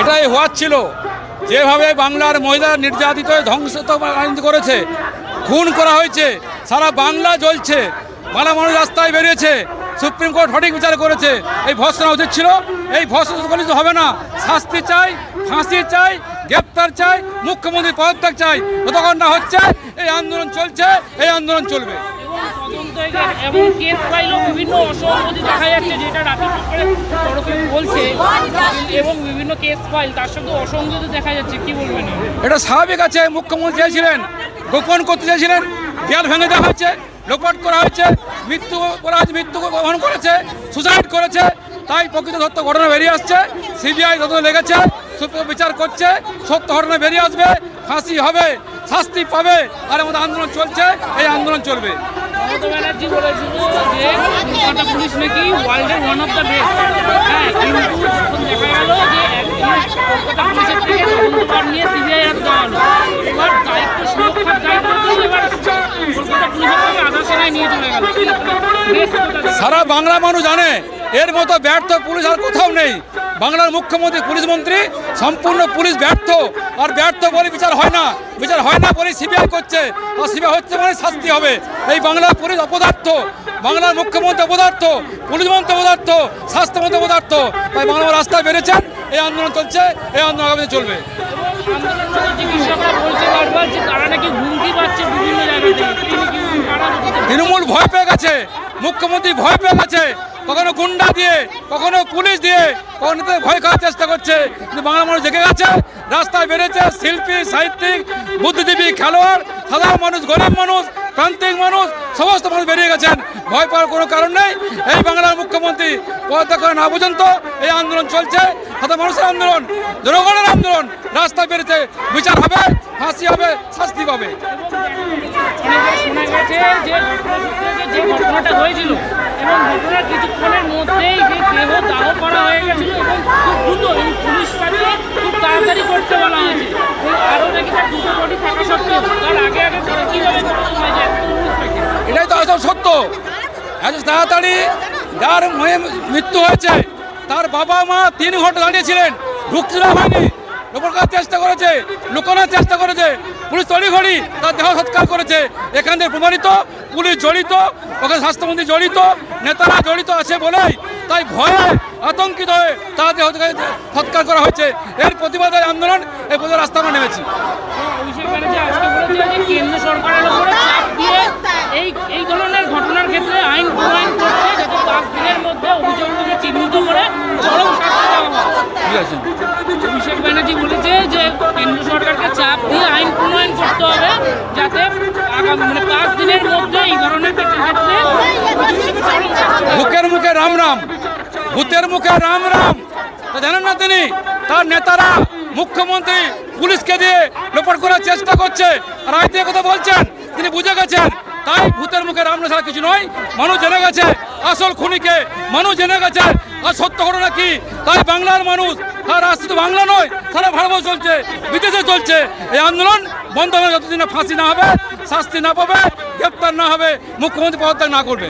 এটাই হওয়ার ছিল। যেভাবে বাংলার মহিলা নির্যাতিত ধ্বংস করেছে, খুন করা হয়েছে, সারা বাংলা জ্বলছে বাংলা মানুষ রাস্তায় বেরিয়েছে, সুপ্রিম কোর্ট সঠিক বিচার করেছে। এই ভর্সনা উচিত ছিল, এই তো হবে না। শাস্তি চাই, ফাঁসি চাই, গ্রেপ্তার চাই, মুখ্যমন্ত্রী পদত্যাগ চাই। যতক্ষণ না হচ্ছে, এই আন্দোলন চলছে, এই আন্দোলন চলবে। বিভিন্ন দেখা যাচ্ছে যেটা এবং বিভিন্ন কেস ফাইল তার দেখা যাচ্ছে, কি বলবেন এটা স্বাভাবিক আছে, মুখ্যমন্ত্রী গোপন করতে চেয়েছিলেন, দেয়াল ভেঙে দেওয়া হয়েছে, লোপাট করা হয়েছে, মৃত্যু করা মৃত্যু গ্রহণ করেছে সুসাইড করেছে, তাই প্রকৃত সত্য ঘটনা বেরিয়ে আসছে, সিবিআই তদন্ত লেগেছে বিচার করছে, সত্য ঘটনা বেরিয়ে আসবে, ফাঁসি হবে, শাস্তি পাবে আর আমাদের আন্দোলন চলছে, এই আন্দোলন চলবে। মমতা ব্যানার্জি বলেছিল যে কলকাতা পুলিশ নাকি ওয়ার্ল্ডের ওয়ান অফ দ্য বেস্ট হ্যাঁ কিন্তু এখন দেখা গেল যে কলকাতা পুলিশের থেকে তদন্তকার নিয়ে সিবিআই হাত দেওয়া হলো এবার দায়িত্ব সুরক্ষার দায়িত্ব এবার কলকাতা পুলিশের থেকে আধা সেনায় নিয়ে চলে গেল। সারা বাংলা মানুষ জানে এর মতো ব্যর্থ পুলিশ আর কোথাও নেই। বাংলার মুখ্যমন্ত্রী, পুলিশ মন্ত্রী, সম্পূর্ণ পুলিশ ব্যর্থ। আর ব্যর্থ বলে বিচার হয় না। বিচার হয় না বলে সিবিআই করছে। আর সিবিআই হচ্ছে মানে শাস্তি হবে। এই বাংলার পুলিশ অপদার্থ। বাংলার মুখ্যমন্ত্রী অপদার্থ। পুলিশ মন্ত্রী অপদার্থ। স্বাস্থ্যমন্ত্রী অপদার্থ। তাই বাংলা রাস্তায় বেড়েছেন। এই আন্দোলন চলছে। এই আন্দোলন আগামী চলবে? তৃণমূল ভয় পেয়ে গেছে। মুখ্যমন্ত্রী ভয় পেয়ে গেছে। কখনো গুন্ডা দিয়ে, কখনো পুলিশ দিয়ে, কখনো ভয় খাওয়ার চেষ্টা করছে। কিন্তু বাংলা মানুষ জেগে গেছে, রাস্তায় বেড়েছে, শিল্পী, সাহিত্যিক, বুদ্ধিজীবী, খেলোয়াড় সাধারণ মানুষ, গরিব মানুষ, প্রান্তিক মানুষ, সমস্ত মানুষ বেরিয়ে গেছেন। ভয় পাওয়ার কোনো কারণ নেই। এই বাংলার মুখ্যমন্ত্রী পদত্যাগ করে না পর্যন্ত এই আন্দোলন চলছে। সাধারণ মানুষের আন্দোলন, জনগণের আন্দোলন। রাস্তায় বেড়েছে, বিচার হবে, ফাঁসি হবে, শাস্তি পাবে। যে ঘটনাটা হয়েছিল এবং ঘটনার কিছুক্ষণের মধ্যেই যে দেহ দাহ করা হয়ে গেছিল এবং খুব দ্রুত পুলিশটাকে খুব তাড়াতাড়ি করতে বলা হয়েছে এবং আরও নাকি তার দুটো থাকা সত্ত্বেও তার আগে আগে কীভাবে এটাই তো আসল সত্য। এত তাড়াতাড়ি যার মৃত্যু হয়েছে, তার বাবা মা তিন ঘণ্টা দাঁড়িয়েছিলেন ঢুকতে হয়নি। লোকের করার চেষ্টা করেছে, লুকানোর চেষ্টা করেছে। পুলিশ তড়িঘড়ি তার দেহ সৎকার করেছে। এখান থেকে প্রমাণিত, পুলিশ জড়িত, ওখানে স্বাস্থ্যমন্ত্রী জড়িত, নেতারা জড়িত আছে বলেই তাই ভয়ে আতঙ্কিত হয়ে তার দেহ সৎকার করা হয়েছে। এর প্রতিবাদে আন্দোলন এই প্রতিবাদ রাস্তা আমরা নেমেছি। এই ধরনের ঘটনার ক্ষেত্রে আইন প্রণয়ন করতে যাতে পাঁচ দিনের মধ্যে অভিযোগগুলো চিহ্নিত করে চরম শাস্তি দেওয়া হয় ঠিক আছে অভিষেক ব্যানার্জি বলেছে যে কেন্দ্র সরকারকে চাপ দিয়ে আইন প্রণয়ন করতে হবে মানে। বুকের মুখে রাম রাম ভূতের মুখে রাম রাম। জানেন না তিনি? তার নেতারা মুখ্যমন্ত্রী পুলিশকে দিয়ে লোপাট করার চেষ্টা করছে। আর আইতে কথা বলছেন, তিনি বুঝে গেছেন। তাই ভূতের মুখে রাম ছাড়া কিছু নয়, মানুষ জেনে গেছে। আসল খুনিকে মানুষ জেনে গেছে। আর সত্য ঘটনা কি তাই বাংলার মানুষ আজ শুধু বাংলা নয়, সারা ভারতবর্ষ চলছে, বিদেশে চলছে। এই আন্দোলন বন্ধ হবে যতদিন ফাঁসি না হবে, শাস্তি না পাবে, গ্রেপ্তার না হবে, মুখ্যমন্ত্রী পদত্যাগ না করবে।